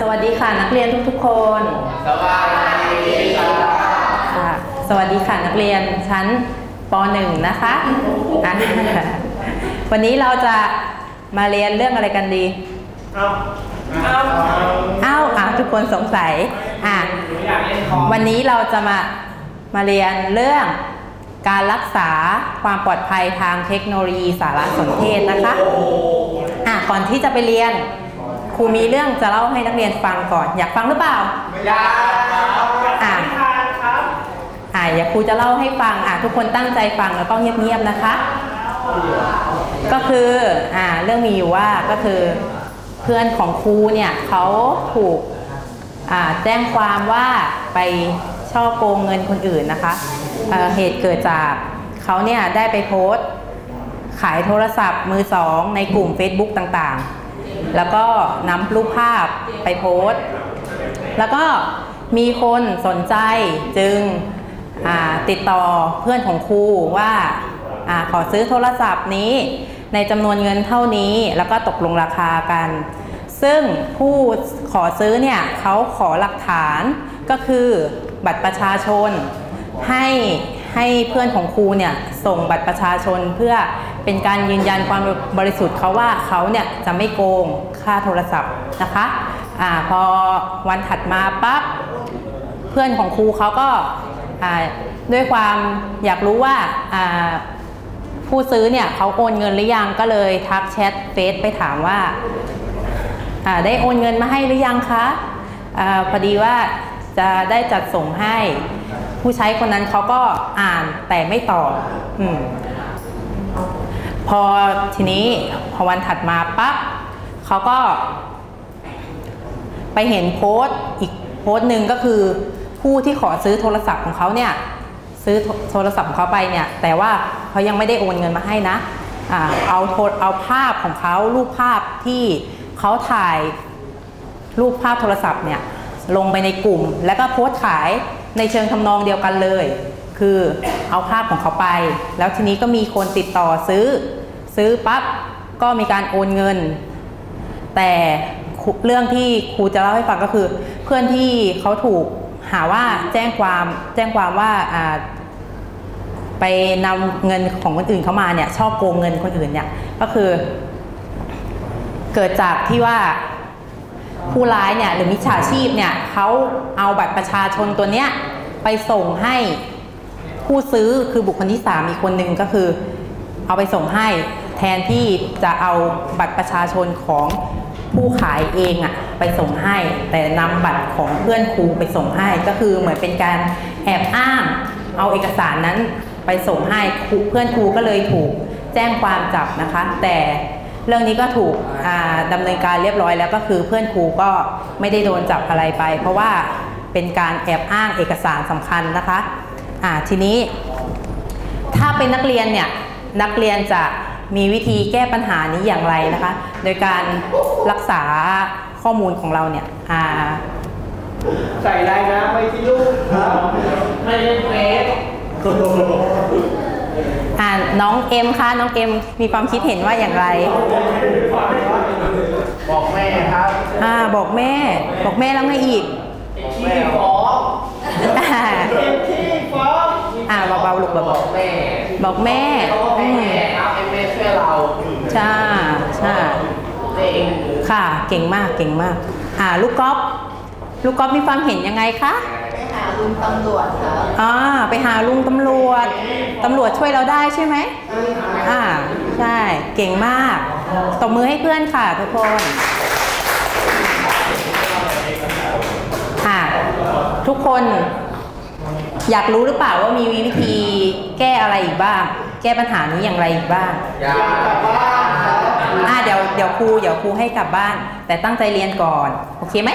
สวัสดีค่ะนักเรียนทุกๆคน สวัสดีครับค่ะสวัสดีค่ะนักเรียนชั้นป .1 นะคะอะวันนี้เราจะมาเรียนเรื่องอะไรกันดี เอาเอาอ้าวอะทุกคนสงสัย อะอยากเล่นคอมวันนี้เราจะมา มาเรียนเรื่องการรักษาความปลอดภัยทางเทคโนโลยีสารสนเทศนะคะ อะ ก่อนที่จะไปเรียน ครูมีเรื่องจะเล่าให้นักเรียนฟังก่อน อยากฟังหรือเปล่า อยากครับอยากอะทานครับอ่าอย่าครูจะเล่าให้ฟังอ่าทุกคนตั้งใจฟังแล้วก็เงียบๆนะคะ ก็คืออ่าเรื่องมีอยู่ว่าก็คือเพื่อนของครูเนี่ยเขาถูกอ่าแจ้งความว่าไปช่อโกงเงินคนอื่นนะคะเอ่อเหตุเกิดจากเขาเนี่ยได้ไปโพสต์ ขายโทรศัพท์มือสองในกลุ่ม Facebook ต่างๆ แล้วก็นำรูปภาพไปโพสต์ แล้วก็มีคนสนใจจึงติดต่อเพื่อนของครูว่าอขอซื้อโทรศัพท์นี้ในจำนวนเงินเท่านี้แล้วก็ตกลงราคากัน ซึ่งผู้ขอซื้อเนี่ยเขาขอหลักฐานก็คือบัตรประชาชนให้ ให้เพื่อนของครูเนี่ยส่งบัตรประชาชนเพื่อเป็นการยืนยันความบริสุทธิ์เขาว่าเขาเนี่ยจะไม่โกงค่าโทรศัพท์นะคะอาพอวันถัดมาปั๊บเพื่อนของครูเขาก็อ่าด้วยความอยากรู้ว่าอ่าผู้ซื้อเนี่ยเขาโอนเงินหรือยังก็เลยทักแชทเฟซไปถามว่าอ่าได้โอนเงินมาให้หรือยังคะอาพอดีว่าจะได้จัดส่งให้ ผู้ใช้คนนั้นเขาก็อ่านแต่ไม่ตอบอพอทีนี้พอวันถัดมาปั๊บเขาก็ ไปเห็นโพสต์อีกโพสต์หนึ่งก็คือ ผู้ที่ขอซื้อโทรศัพท์ของเขาเนี่ย ซื้อโทรศัพท์ของเขาไปเนี่ย แต่ว่าเขายังไม่ได้โอนเงินมาให้นะอ่าเอาโเอาภาพของเขารูปภาพที่เขาถ่ายรูปภาพโทรศัพท์เนี่ย ลงไปในกลุ่ม แล้วก็โพสต์ขาย ในเชิงทำนองเดียวกันเลย คือเอาภาพของเขาไป แล้วทีนี้ก็มีคนติดต่อซื้อ ซื้อปั๊บก็มีการโอนเงิน แต่เรื่องที่ครูจะเล่าให้ฟังก็คือ เพื่อนที่เขาถูกหาว่าแจ้งความแจ้งความว่าไปนำเงินของคนอื่นเข้ามาเนี่ยชอบโกงเงินคนอื่นเนี่ยก็คือ เกิดจากที่ว่า ผู้ร้ายเนี่ยหรือมิจฉาชีพเนี่ยเขาเอาบัตรประชาชนตัวเนี้ยไปส่งให้ผู้ซื้อคือบุคคลที่สามอีกคนหนึ่งก็คือ เอาไปส่งให้แทนที่จะเอาบัตรประชาชนของผู้ขายเองอะไปส่งให้ แต่นำบัตรของเพื่อนครูไปส่งให้ ก็คือเหมือนเป็นการแอบอ้าง เอาเอกสารนั้นไปส่งให้เพื่อนครูก็เลยถูกแจ้งความจับนะคะ แต่ เรื่องนี้ก็ถูกอ่าดำเนินการเรียบร้อยแล้วก็คือเพื่อนครูก็ไม่ได้โดนจับอะไรไป เพราะว่าเป็นการแอบอ้างเอกสารสำคัญนะคะอ่าทีนี้ ถ้าเป็นนักเรียนเนี่ยนักเรียนจะมีวิธีแก้ปัญหานี้อย่างไรนะคะ โดยการรักษาข้อมูลของเราเนี่ยอ่าใส่ลายน้ำไว้ที่ลูกไม่เล่นเฟซ อ่าน้องเอ็มคะน้องเอ็มมีความคิดเห็นว่าอย่างไร บอกแม่ครับอ่าบอกแม่ บอกแม่แล้วไงอีกที่ฟ้องอ่าที่ฟ้องอ่าเบาๆลูกเบาแม่ๆบอกแม่เขาบอกอืให้มแม่ครับให้แม่ช่วยเราใช่ใช่แม่เองค่ะเก่งมากเก่งมาก อ่าลูกก๊อฟลูกก๊อฟมีความเห็นยังไงคะไปหา ลุงตำรวจครับอ่าไปหาลุงตำรวจตำรวจช่วยเราได้ใช่ไหมอ่าใช่เก่งมากตบมือให้เพื่อนค่ะทุกคนอ่าทุกคนอยากรู้หรือเปล่าว่ามีวิธีแก้อะไรอีกบ้าง แก้ปัญหานี้อย่างไรอีกบ้างอยากกลับบ้านครับอ่าเดี๋ยวเดี๋ยวครูเดี๋ยวครูให้กลับบ้าน แต่ตั้งใจเรียนก่อน โอเคไหม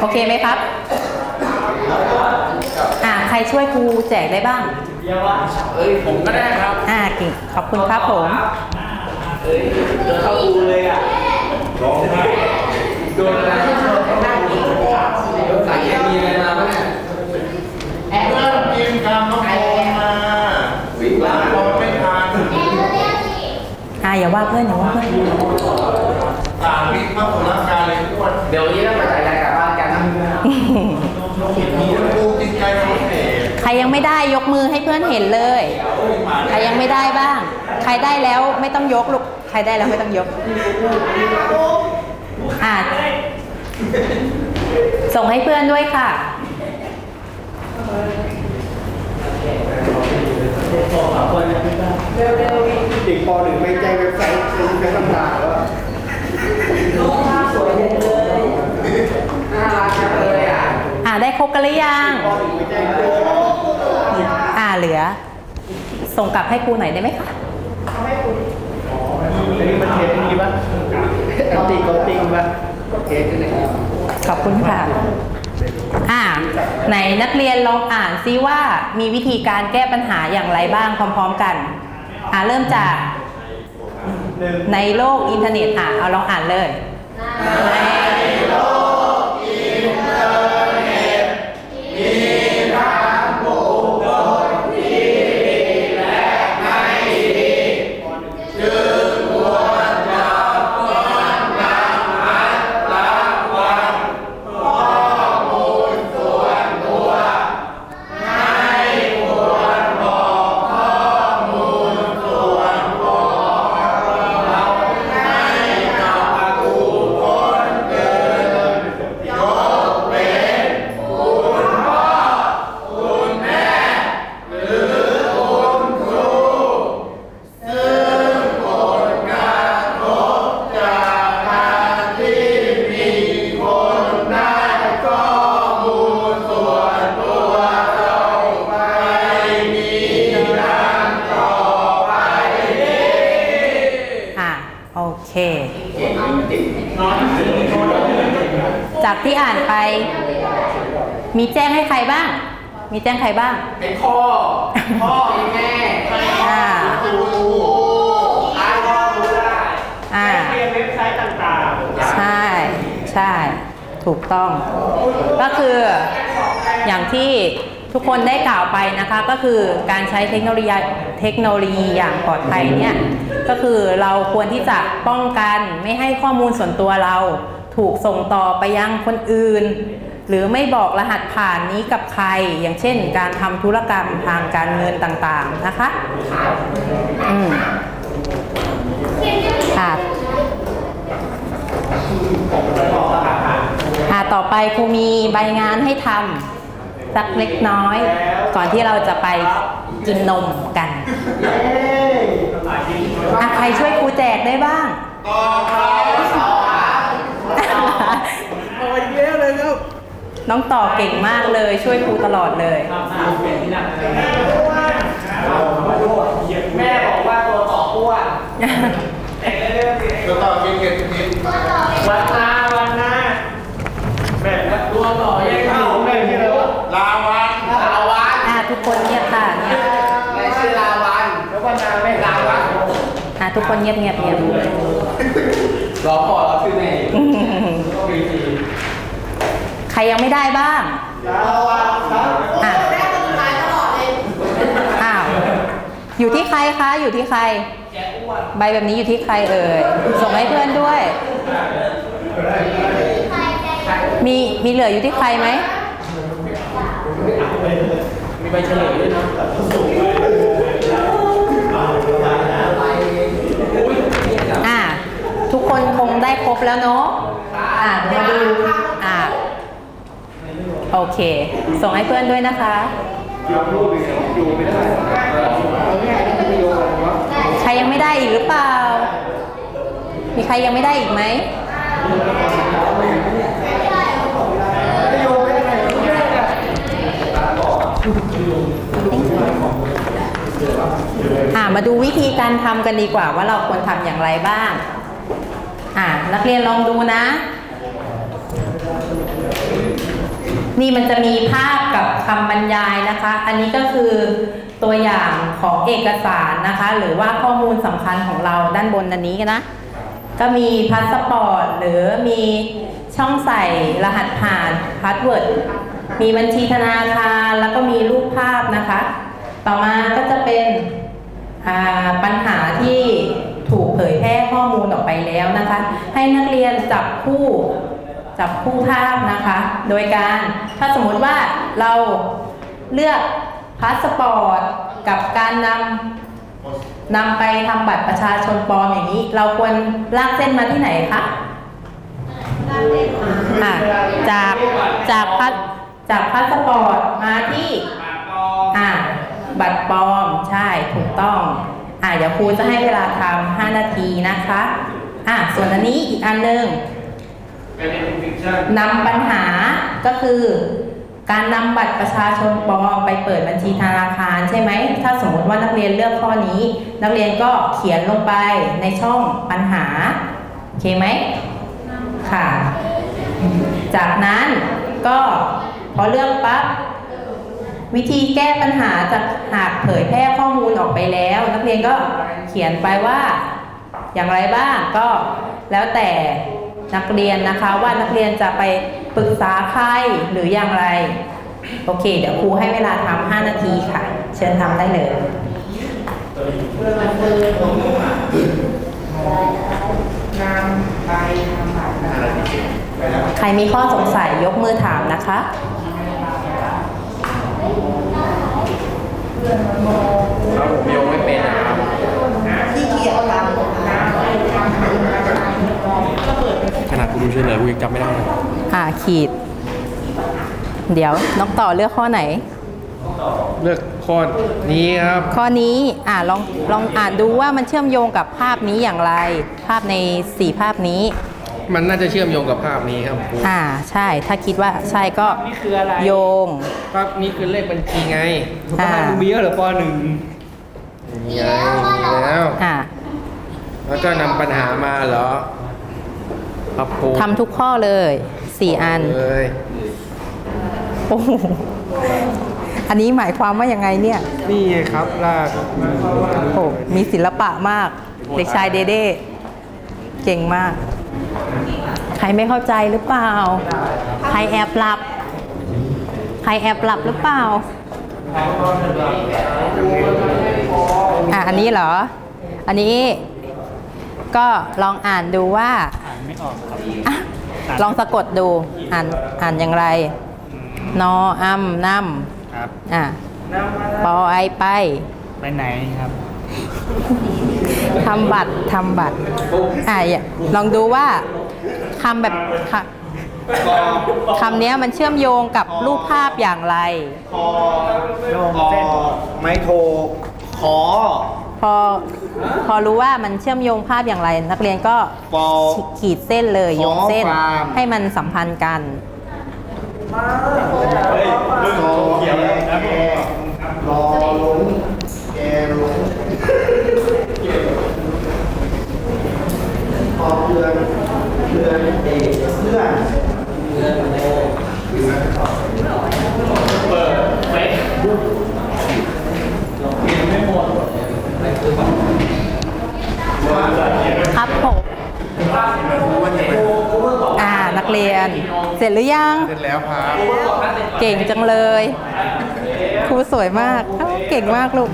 โอเคไหมครับ อ่าใครช่วยครูแจกได้บ้าง เอ้ยผมก็ได้ครับ อ่าเก่งขอบคุณครับผม เอ้ยเดินเข้าอูเลยอะโดนอะไรนั่งกินสายเคมีอะไรมาบ้างเนี่ยเพื่อนกินกรรมน้ำโมมาวิ่งมาพอไม่ทานอ่าอย่าว่าเพื่อนอย่าว่าเพื่อนต่างมิตรมากกว่าร่างกายเลยทุกวันเดี๋ยวนี้ต้องมาจ่ายราย ใครยังไม่ได้ยกมือให้เพื่อนเห็นเลย ใครยังไม่ได้บ้าง ใครได้แล้วไม่ต้องยกลูก ใครได้แล้วไม่ต้องยก อ่าส่งให้เพื่อนด้วยค่ะ กันหรือยังปหนึ่งไม่แจ้งเว็บไซต์อ่าเหลือ ส่งกลับให้ครูหน่อยได้ไหมคะอันนี้มันเทสดีป่ะแอนตี้โกติงป่ะเทสที่ไหนขอบคุณค่ะอ่าไหนนักเรียนลองอ่านซิว่ามีวิธีการแก้ปัญหาอย่างไรบ้างพร้อม ๆกัน อ่าเริ่มจากหนึ่งในโลกอินเทอร์เน็ตอะเอาลองอ่านเลยอะ จากที่อ่านไป มีแจ้งให้ใครบ้าง มีแจ้งใครบ้างเป็นพ่อพ่อแม่อ่าครูท้ายพ่อรู้ได้อ่าเรียนเว็บไซต์ต่างๆ ใช่ใช่ ถูกต้อง ก็คืออย่างที่ ทุกคนได้กล่าวไปนะคะก็คือการใช้เทคโนโลยีเทคโนโลยีอย่างปลอดภัยเนี่ยก็คือเราควรที่จะป้องกันไม่ให้ข้อมูลส่วนตัวเราถูกส่งต่อไปยังคนอื่น หรือไม่บอกรหัสผ่านนี้กับใคร อย่างเช่น การทำธุรกรรมทางการเงินต่างๆนะคะอืมค่ะอ่าต่อไปครูมีใบงานให้ทำ สักเล็กน้อย ก่อนที่เราจะไปกินนมกันอะใครช่วยครูแจกได้บ้างโอ้ยเยอะเลยครับน้องต่อเก่งมากเลย ช่วยครูตลอดเลยแม่บอกว่าตัวต่ออ้วนแต่เรื่องนี้ก็ต้องกินเห็ดกินวันนาวันนาแม่ว่าตัวต่อยังเข้าแม่ชื่ออะไรวะ ลาวัน ลาวัน อะทุก คนเงียบค่ะเงียบแม่ชื่อลาวันแล้ววันนาไม่ลาวันอะทุกคนเงียบเงียบเงียบรอพ่อเราชื่อแม่อืมมีสีใครยังไม่ได้บ้างลาวันครับอะอ้าวอยู่ที่ใครคะ อยู่ที่ใคร ใบแบบนี้อยู่ที่ใครเอ่ย ส่งให้เพื่อนด้วย มีมีเหลืออยู่ที่ใครไหม มีใบเฉลยด้วยนะอ่าทุกคนคงได้ครบแล้วเนาะอ่ามาดูอ่าโอเค ส่งให้เพื่อนด้วยนะคะใครยังไม่ได้อีกหรือเปล่า มีใครยังไม่ได้อีกไหม อ่า มาดูวิธีการทำกันดีกว่าว่าเราควรทำอย่างไรบ้าง อ่านักเรียนลองดูนะ นี่มันจะมีภาพกับคำบรรยายนะคะ อันนี้ก็คือตัวอย่างของเอกสารนะคะ หรือว่าข้อมูลสำคัญของเราด้านบนอันนี้นะ ก็มีพาสปอร์ตหรือมีช่องใส่รหัสผ่านพาสเวิร์ดมีบัญชีธนาคารแล้วก็มีรูปภาพนะคะ ต่อมาก็จะเป็น ปัญหาที่ถูกเผยแพร่ข้อมูลออกไปแล้วนะคะ ให้นักเรียนจับคู่จับคู่ภาพนะคะ โดยการถ้าสมมุติว่าเราเลือกพาสปอร์ตกับการนำนำไปทำบัตรประชาชนปลอมอย่างนี้ เราควรลากเส้นมาที่ไหนคะอะจากจากพาสจากพาสปอร์ตมาที่อะ บัตรปลอมใช่ถูกต้องอะเดี๋ยวครูจะให้เวลาทำ5นาทีนะคะอะส่วนอันนี้อีกอันหนึงนำปัญหาก็คือการนำบัตรประชาชนปลอมไปเปิดบัญชีธนาคารใช่ไหม ถ้าสมมติว่านักเรียนเลือกข้อนี้ นักเรียนก็เขียนลงไปในช่องปัญหา โอเคไหม ค่ะ จากนั้นก็พอเลือกปั๊บ วิธีแก้ปัญหาจากหากเผยแพร่ข้อมูลออกไปแล้ว นักเรียนก็เขียนไปว่าอย่างไรบ้างก็แล้วแต่นักเรียนนะคะว่านักเรียนจะไปปรึกษาใครหรืออย่างไร โอเค เดี๋ยวครูให้เวลาทำ5นาทีค่ะ เชิญทำได้เลยใครมีข้อสงสัยยกมือถามนะคะ ครับผมโยงไม่เป็นนะครับที่เกียรทำขนาดกูดูเฉลยกูยังจำไม่ได้เลยอ่าขีด เดี๋ยวน้องต่อเลือกข้อไหน เลือกข้อนี้ครับ ข้อนี้อ่าลองลองอ่านดูว่ามันเชื่อมโยงกับภาพนี้อย่างไร ภาพในสี่ภาพนี้ มันน่าจะเชื่อมโยงกับภาพนี้ครับครูอ่าใช่ ถ้าคิดว่าใช่ก็โยง ภาพนี้คือเลขบัญชีไงอ่ามีเยอะเหรอปหนึ่งมีไงมีแล้ว อ่าแล้วก็นำปัญหามาเหรอครับครูทำทุกข้อเลยสี่อันเลยโอ้โหอันนี้หมายความว่ายังไงเนี่ย นี่ไงครับลากโอ้มีศิลปะมาก เด็กชายเดเด้เก่งมาก ใครไม่เข้าใจหรือเปล่า ใครแอบหลับ ใครแอบหลับหรือเปล่า อะ อันนี้เหรอ อันนี้ก็ลองอ่านดูว่าอะลองสะกดดู อ่าน อ่านอย่างไร นออัมนครับำอะปอไอไป ไปไหนครับ ทำบัตรทำบัตรอะอย่าลองดูว่าคำแบบคำคำเนี้ยมันเชื่อมโยงกับรูปภาพอย่างไรโยงเส้นไม้โทขอพอพอรู้ว่ามันเชื่อมโยงภาพอย่างไร นักเรียนก็ปอขีดเส้นเลยโยงเส้นขอความให้มันสัมพันธ์กันเฮ้ยเรื่องเขียวแล้วแกรอลุงแกลุงพอเพื่อน เพื่อนเอกเพื่อนครับผมอ่านักเรียน เสร็จหรือยัง เสร็จแล้วครับเก่งจังเลย ครูสวยมากเอ้าเก่งมากลู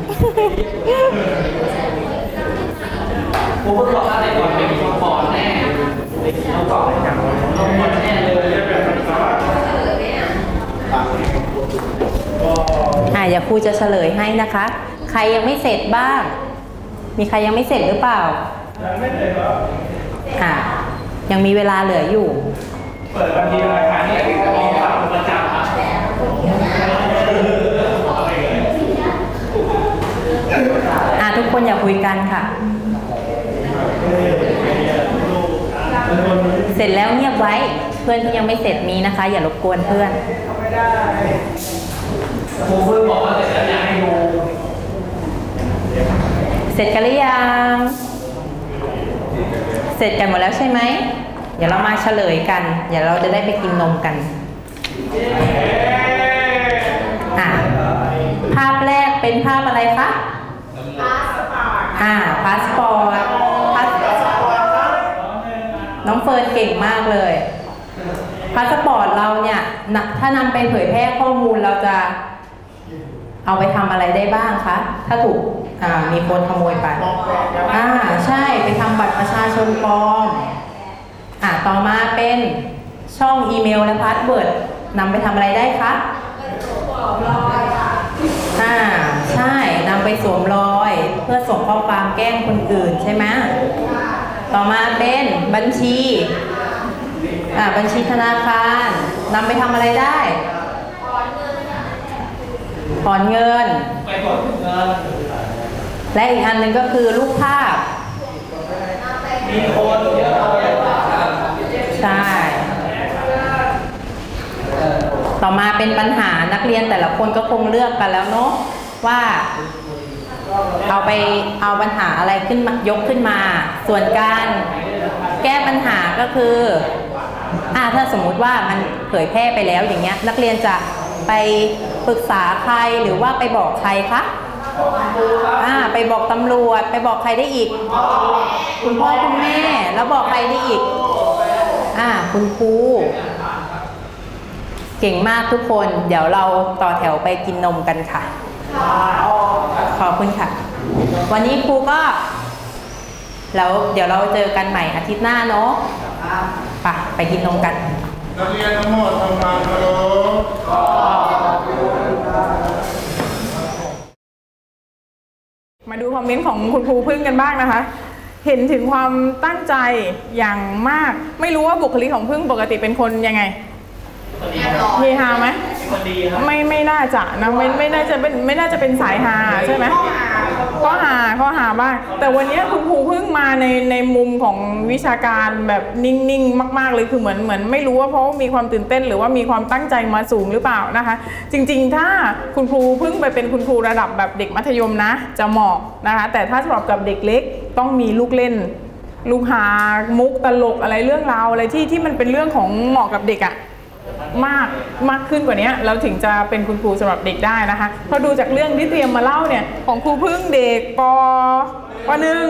กอ่าเดี๋ยวครูจะเฉลยให้นะคะ ใครยังไม่เสร็จบ้าง มีใครยังไม่เสร็จหรือเปล่ายังไม่เสร็จอ่ายังมีเวลาเหลืออยู่อ่าทุกคนอย่าคุยกันค่ะ เสร็จแล้วเงียบไว้ เพื่อนที่ยังไม่เสร็จนี้นะคะ อย่ารบกวนเพื่อนเสร็จกันหรือยัง เสร็จกันหมดแล้วใช่ไหม เดี๋ยวเรามาเฉลยกัน เดี๋ยวเราจะได้ไปกินนมกัน อะ ภาพแรกเป็นภาพอะไรคะ อ่า พาสปอร์ต พาสน้องเฟิร์นเก่งมากเลยพาสปอร์ตเราเนี่ยนะถ้านำไปเผยแพร่ข้อมูลเราจะเอาไปทำอะไรได้บ้างคะ ถ้าถูกอ่ามีคนขโมยไปอ่าใช่ไปทำบัตรประชาชนปลอมอ่าต่อมาเป็นช่องอีเมลและพาสเวิร์ดนำไปทำอะไรได้คะอ่าอ่าใช่นำไปสวมรอย เพื่อส่งข้อความแกล้งคนอื่นใช่ไหม ต่อมาเป็นบัญชีอ่าบัญชีธนาคารนำไปทำอะไรได้ถอนเงิน และอีกอันหนึ่งก็คือรูปภาพมีคนเยอะใช่ ต่อมาเป็นปัญหานักเรียนแต่ละคนก็คงเลือกกันแล้วเนาะว่าเอาไปเอาปัญหาอะไรขึ้นยกขึ้นมา ส่วนการแก้ปัญหาก็คืออ่าถ้าสมมุติว่ามันเผยแพร่ไปแล้วอย่างเงี้ย นักเรียนจะไปปรึกษาใครหรือว่าไปบอกใครคะอ่าไปบอกตำรวจ ไปบอกใครได้อีก คุณพ่อคุณแม่แล้วบอกใครได้อีกอ่าคุณครูเก่งมากทุกคน เดี๋ยวเราต่อแถวไปกินนมกันค่ะ ขอบคุณค่ะ วันนี้ครูก็ แล้วเดี๋ยวเราเจอกันใหม่อาทิตย์หน้าเนาะไปไปกินนมกันนักเรียนทั้งหมดทำงานเคารพมาดูคอมเมนต์ของคุณครูพึ่งกันบ้างนะคะ เห็นถึงความตั้งใจอย่างมาก ไม่รู้ว่าบุคลิกของพึ่งปกติเป็นคนยังไงเฮฮาไหม ไม่ไม่น่าจะนะไม่ไม่น่าจะเป็นไม่น่าจะเป็นสายฮาใช่ไหมข้อหาข้อหาบ้างแต่วันนี้คุณครูเพิ่งมาในในมุมของวิชาการแบบนิ่งๆ มาก ๆ เลยคือเหมือนเหมือนไม่รู้ว่าเพราะว่ามีความตื่นเต้น หรือว่ามีความตั้งใจมาสูงหรือเปล่านะคะ จริงๆ ถ้าคุณครูเพิ่งไปเป็นคุณครูระดับแบบเด็กมัธยมนะ จะเหมาะนะคะ แต่ถ้าสำหรับกับเด็กเล็กต้องมีลูกเล่น ลูกหามุกตลกอะไรเรื่องราวอะไรที่ที่มันเป็นเรื่องของเหมาะกับเด็กอะ มากมากขึ้นกว่านี้เราถึงจะเป็นคุณครูสำหรับเด็กได้นะคะเพราะดูจากเรื่องที่เตรียมมาเล่าเนี่ยของครูพึ่งเด็กปปหนึ่ง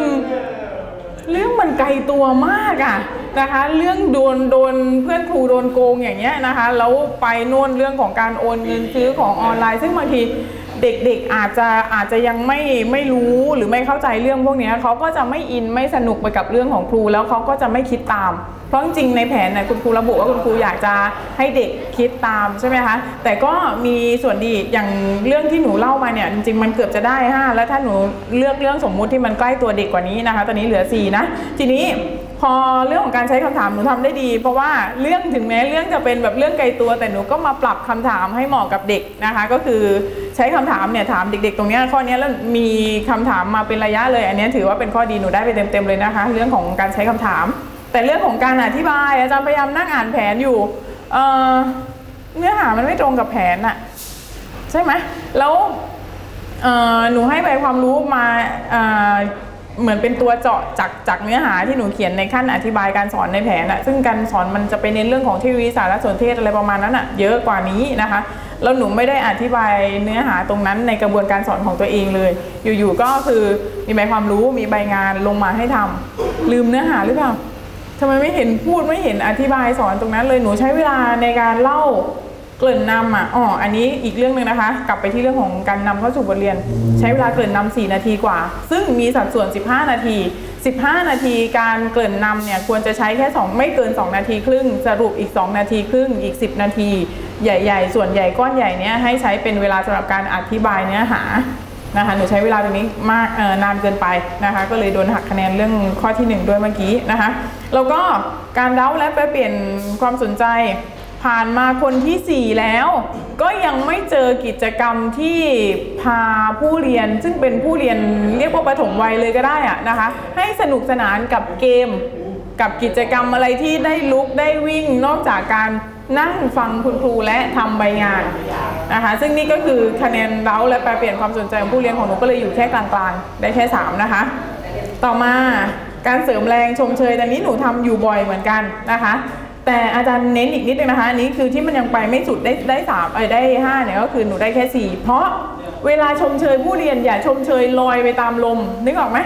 เรื่องมันไกลตัวมากอะนะคะ เรื่องโดนโดนเพื่อนครูโดนโกงอย่างเงี้ยนะคะแล้วไปโน่นเรื่องของการโอนเงินซื้อของออนไลน์ ซึ่งบางทีเด็กๆอาจจะอาจจะยังไม่ไม่รู้หรือไม่เข้าใจเรื่องพวกนี้เขาก็จะไม่อินไม่สนุกไปกับเรื่องของครูแล้วเขาก็จะไม่คิดตาม เพราะจริงในแผนเนี่ยคุณครูระบุว่าคุณครูอยากจะให้เด็กคิดตามใช่ไหมคะแต่ก็มีส่วนดีอย่างเรื่องที่หนูเล่ามาเนี่ยจริงๆมันเกือบจะได้ห้าแล้วถ้าหนูเลือกเรื่องสมมุติที่มันใกล้ตัวเด็กกว่านี้นะคะ ตอนนี้เหลือ4นะทีนี้พอเรื่องของการใช้คำถามหนูทำได้ดี เพราะว่าเรื่องถึงแม้เรื่องจะเป็นแบบเรื่องไกลตัว แต่หนูก็มาปรับคำถามให้เหมาะกับเด็กนะคะ ก็คือใช้คำถามเนี่ยถามเด็ก ๆ ตรงนี้ข้อนี้แล้วมีคำถามมาเป็นระยะเลย อันนี้ถือว่าเป็นข้อดีหนูได้ไปเต็มๆเลยนะคะ เรื่องของการใช้คำถาม แต่เรื่องของการอธิบายอาจารย์พยายามนั่งอ่านแผนอยู่เเนื้อหามันไม่ตรงกับแผนอะใช่ไหมแล้วหนูให้ใบความรู้มาเเหมือนเป็นตัวเจาะจากจากเนื้อหาที่หนูเขียนในขั้นอธิบายการสอนในแผนอะซึ่งการสอนมันจะไปเน้นเรื่องของเทคโนโลยีสารสนเทศอะไรประมาณนั้นอะเยอะกว่านี้นะคะแล้วหนูไม่ได้อธิบายเนื้อหาตรงนั้นในกระบวนการสอนของตัวเองเลย อยู่ๆก็คือมีใบความรู้มีใบงานลงมาให้ทำลืมเนื้อหาหรือเปล่า ทำไมไม่เห็นพูดไม่เห็นอธิบายสอนตรงนั้นเลยหนูใช้เวลาในการเล่าเกริ่นนำอะอ๋ออันนี้อีกเรื่องหนึ่งนะคะ กลับไปที่เรื่องของการนำเข้าสู่บทเรียน ใช้เวลาเกริ่นนำ4นาทีกว่า ซึ่งมีสัดส่วน 15 นาที 15 นาทีการเกริ่นนำเนี่ยควรจะใช้แค่ 2 ไม่เกิน 2 นาทีครึ่ง สรุปอีก 2 นาทีครึ่งอีก 10 นาที ใหญ่ ๆ ส่วนใหญ่ก้อนใหญ่เนี้ยให้ใช้เป็นเวลาสำหรับการอธิบายเนื้อหา นะคะหนูใช้เวลาตรงนี้มากนานเกินไปนะคะก็เลยโดนหักคะแนนเรื่องข้อที่ 1 ด้วยเมื่อกี้นะคะแล้วก็การเล้าและแปเปลี่ยนความสนใจผ่านมาคนทีสี่ 4 แล้ว ก็ยังไม่เจอกิจกรรมที่พาผู้เรียน ซึ่งเป็นผู้เรียนเรียกว่าประถมวัยเลยก็ได้อะนะคะให้สนุกสนานกับเกม กับกิจกรรมอะไรที่ได้ลุกได้วิ่งนอกจากการนั่งฟังคุณครูและทำใบงาน นะคะ ซึ่งนี่ก็คือคะแนนเร้าและแปลเปลี่ยนความสนใจของผู้เรียนของหนูก็เลยอยู่แค่กลางๆ ได้แค่ 3 นะคะ ต่อมาการเสริมแรงชมเชยแต่นี้หนูทำอยู่บ่อยเหมือนกันนะคะ แต่อาจารย์เน้นอีกนิดนึงนะคะอันนี้คือที่มันยังไปไม่สุดได้ได้สามเอ้ได้ห้าเนี่ยก็คือหนูได้แค่สี่เพราะเวลาชมเชยผู้เรียนอย่าชมเชยลอยไปตามลมนึกออกไหม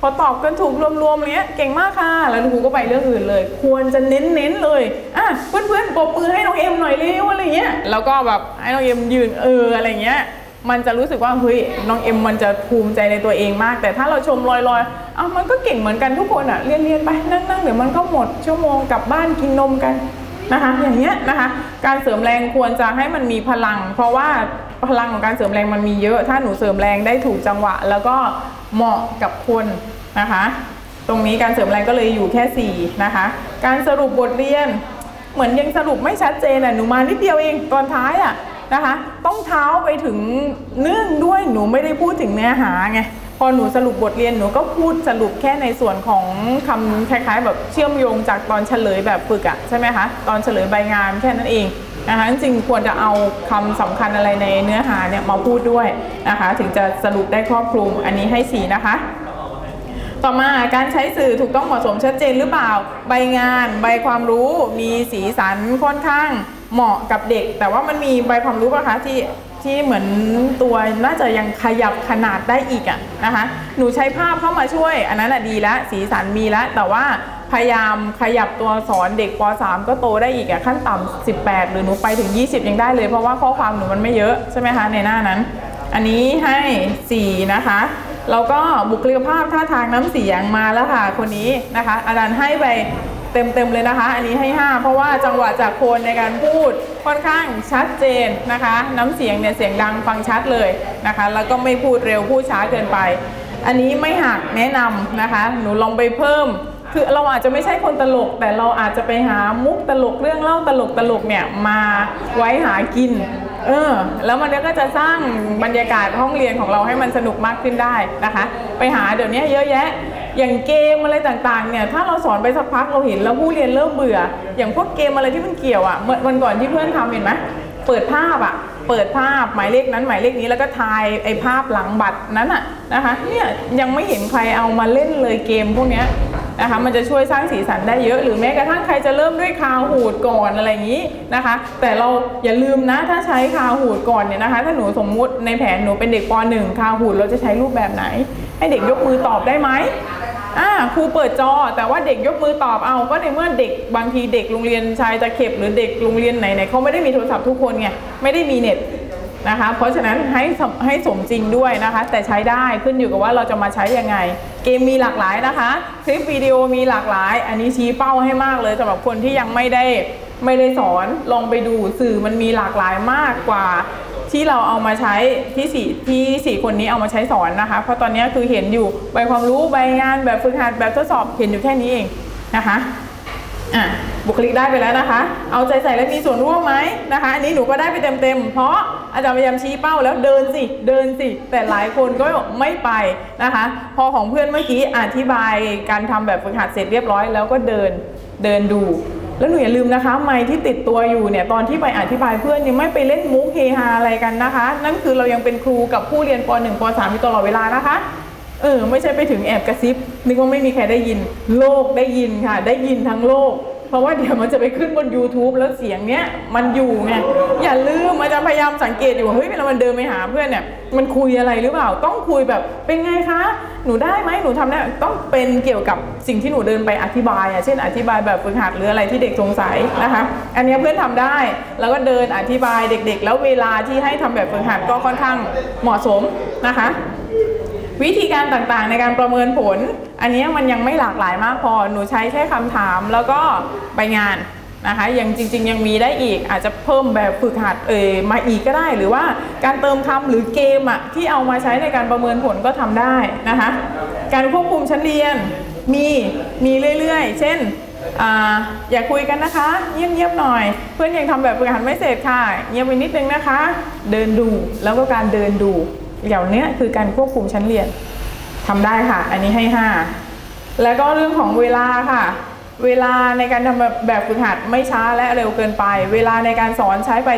พอตอบกันถูกรวมๆอะไรเงี้ยเก่งมากค่ะ แล้วครูก็ไปเรื่องอื่นเลย ควรจะเน้นๆเลยอะเพื่อนๆปรบมือให้น้องเอ็มหน่อยเร็วอะไรเงี้ยแล้วก็แบบให้น้องเอ็มยืนเอออะไรเงี้ยมันจะรู้สึกว่าเฮ้ยน้องเอ็มมันจะภูมิใจในตัวเองมาก แต่ถ้าเราชมลอยๆอ้าวมันก็เก่งเหมือนกันทุกคนอะเรียนๆไปนั่งๆเดี๋ยวมันก็หมดชั่วโมงกลับบ้านกินนมกันนะคะอย่างเงี้ยนะคะการเสริมแรงควรจะให้มันมีพลัง เพราะว่าพลังของการเสริมแรงมันมีเยอะ ถ้าหนูเสริมแรงได้ถูกจังหวะ แล้วก็ เหมาะกับคนนะคะ ตรงนี้การเสริมแรงก็เลยอยู่แค่ 4 นะคะ การสรุปบทเรียน เหมือนยังสรุปไม่ชัดเจนอะหนูมานิดเดียวเองตอนท้ายอะนะคะ ต้องเท้าไปถึงเนื่องด้วยหนูไม่ได้พูดถึงเนื้อหาไงพอหนูสรุปบทเรียนหนูก็พูดสรุปแค่ในส่วนของคำคล้ายๆ แบบเชื่อมโยงจากตอนเฉลยแบบฝึกอะใช่ไหมคะตอนเฉลยใบงานแค่นั้นเอง นะคะจริงควรจะเอาคำสำคัญอะไรในเนื้อหาเนี่ยมาพูดด้วยนะคะถึงจะสรุปได้ครอบคลุมอันนี้ให้สีนะคะต่อมาการใช้สื่อถูกต้องเหมาะสมชัดเจนหรือเปล่า ใบงาน ใบความรู้มีสีสันค่อนข้างเหมาะกับเด็ก แต่ว่ามันมีใบความรู้ป่ะคะที่ที่เหมือนตัวน่าจะยังขยับขนาดได้อีกอะนะคะ หนูใช้ภาพเข้ามาช่วย อันนั้นอะดีแล้วสีสันมีแล้วแต่ว่า พยายามขยับตัวสอนเด็กป .3 ก็โตได้อีกอะขั้นต่ำ18 หรือหนูไปถึง 20 ยังได้เลย เพราะว่าข้อความหนูมันไม่เยอะใช่ไหมคะในหน้านั้น อันนี้ให้ 4 นะคะแล้วก็บุคลิกภาพท่าทางน้ำเสียงมาแล้วค่ะคนนี้นะคะ อาจารย์ให้ไปเต็มๆเลยนะคะ อันนี้ให้ 5 เพราะว่าจังหวะจากโคนในการพูดค่อนข้างชัดเจนนะคะ น้ำเสียงเนี่ยเสียงดังฟังชัดเลยนะคะ แล้วก็ไม่พูดเร็วพูดช้าเกินไป อันนี้ไม่หักแนะนำนะคะ หนูลองไปเพิ่ม คือเราอาจจะไม่ใช่คนตลก แต่เราอาจจะไปหามุกตลกเรื่องเล่าตลกตลกเนี่ยมาไว้หากินเออแล้วมันก็จะสร้างบรรยากาศห้องเรียนของเราให้มันสนุกมากขึ้นได้นะคะ ไปหาเดี๋ยวนี้เยอะแยะ อย่างเกมอะไรต่างๆเนี่ยถ้าเราสอนไปสักพักเราเห็นแล้วผู้เรียนเริ่มเบื่อ อย่างพวกเกมอะไรที่มันเกี่ยวอะ่ะเมื่อวันก่อนที่เพื่อนทำเห็นไหมเปิดภาพอะเปิดภาพหมายเลขนั้นหมายเลขนี้แล้วก็ทายไอ้ภาพหลังบัตรนั้นอะนะคะเนี่ยยังไม่เห็นใครเอามาเล่นเลยเกมพวกเนี้ย นะคะมันจะช่วยสร้างสีสันได้เยอะ หรือแม้กระทั่งใครจะเริ่มด้วยคาหูดก่อนอะไรอย่างนี้นะคะ แต่เราอย่าลืมนะถ้าใช้คาหูดก่อนเนี่ยนะคะถ้าหนูสมมุติในแผนหนูเป็นเด็กป .1 คาหูดเราจะใช้รูปแบบไหน ให้เด็กยกมือตอบได้ไหมอ่าครูเปิดจอแต่ว่าเด็กยกมือตอบเอา ก็ในเมื่อเด็กบางทีเด็กโรงเรียนชายตะเข็บหรือเด็กโรงเรียนไหนๆเขาไม่ได้มีโทรศัพท์ทุกคนไงไม่ได้มีเน็ต นะคะ เพราะฉะนั้นให้ให้สมจริงด้วยนะคะ แต่ใช้ได้ขึ้นอยู่กับว่าเราจะมาใช้ยังไง เกมมีหลากหลายนะคะ คลิปวิดีโอมีหลากหลาย อันนี้ชี้เป้าให้มากเลยสำหรับคนที่ยังไม่ได้ไม่ได้สอนลองไปดูสื่อมันมีหลากหลายมากกว่าที่เราเอามาใช้ที่สี่ที่สี่คนนี้เอามาใช้สอนนะคะ เพราะตอนนี้คือเห็นอยู่ใบความรู้ใบงานแบบฝึกหัดแบบทดสอบเห็นอยู่แค่นี้เองนะคะอะ บุคลิกได้ไปแล้วนะคะ เอาใจใส่และมีส่วนร่วมไหมนะคะ อันนี้หนูก็ได้ไปเต็มๆ เพราะอาจารย์พยายามชี้เป้าแล้วเดินสิ เดินสิ แต่หลายคนก็ไม่ไปนะคะ พอของเพื่อนเมื่อกี้อธิบายการทำแบบฝึกหัดเสร็จเรียบร้อย แล้วก็เดิน เดินดูแล้วหนูอย่าลืมนะคะ ไม้ที่ติดตัวอยู่เนี่ยตอนที่ไปอธิบายเพื่อนยังไม่ไปเล่นมุกเฮฮาอะไรกันนะคะ นั่นคือเรายังเป็นครูกับผู้เรียนป .1 ป .3 อยู่ตลอดเวลานะคะเออไม่ใช่ไปถึงแอบกระซิบนึกว่าไม่มีใครได้ยิน โลกได้ยินค่ะ ได้ยินทั้งโลก เพราะว่าเดี๋ยวมันจะไปขึ้นบน YouTube แล้วเสียงเนี้ยมันอยู่ไงอย่าลืมอาจารย์พยายามสังเกตอยู่เฮ้ยเวลามันเดินไปหาเพื่อนเนี่ยมันคุยอะไรหรือเปล่า ต้องคุยแบบเป็นไงคะ หนูได้ไหมหนูทำได้ต้องเป็นเกี่ยวกับสิ่งที่หนูเดินไปอธิบายอะเช่นอธิบายแบบฝึกหัดหรืออะไรที่เด็กสงสัยนะคะ อันนี้เพื่อนทำได้แล้วก็เดินอธิบายเด็ก ๆ แล้วเวลาที่ให้ทำแบบฝึกหัดก็ค่อนข้างเหมาะสมนะคะ วิธีการต่างๆในการประเมินผล อันนี้มันยังไม่หลากหลายมากพอ หนูใช้แค่คำถามแล้วก็ใบงานนะคะ ยังจริง ๆ ยังมีได้อีกอาจจะเพิ่มแบบฝึกหัดเออมาอีกก็ได้ หรือว่าการเติมคำหรือเกมอะที่เอามาใช้ในการประเมินผลก็ทำได้นะคะ การควบคุมชั้นเรียนมีมีเรื่อยๆ เช่นอ่าอย่าคุยกันนะคะเงียบๆหน่อย เพื่อนยังทำแบบฝึกหัดไม่เสร็จค่ะ เงียบไปนิดนึงนะคะ เดินดูแล้วก็การเดินดู เหล่านี้ยคือการควบคุมชั้นเรียนทำได้ค่ะ อันนี้ให้ 5 แล้วก็เรื่องของเวลาค่ะ เวลาในการทำแบบแบบฝึกหัดไม่ช้าและเร็วเกินไป เวลาในการสอนใช้ไป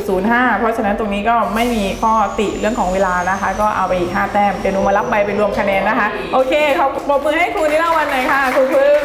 16.05 เพราะฉะนั้นตรงนี้ก็ไม่มีข้อติเรื่องของเวลานะคะ ก็เอาไปอีก 5 แต้มเดี๋ยวหนูมารับใบไปรวมคะแนนนะคะ โอเคเขาปรบมือให้ครูนิราวันหน่อยค่ะครูพึ่ง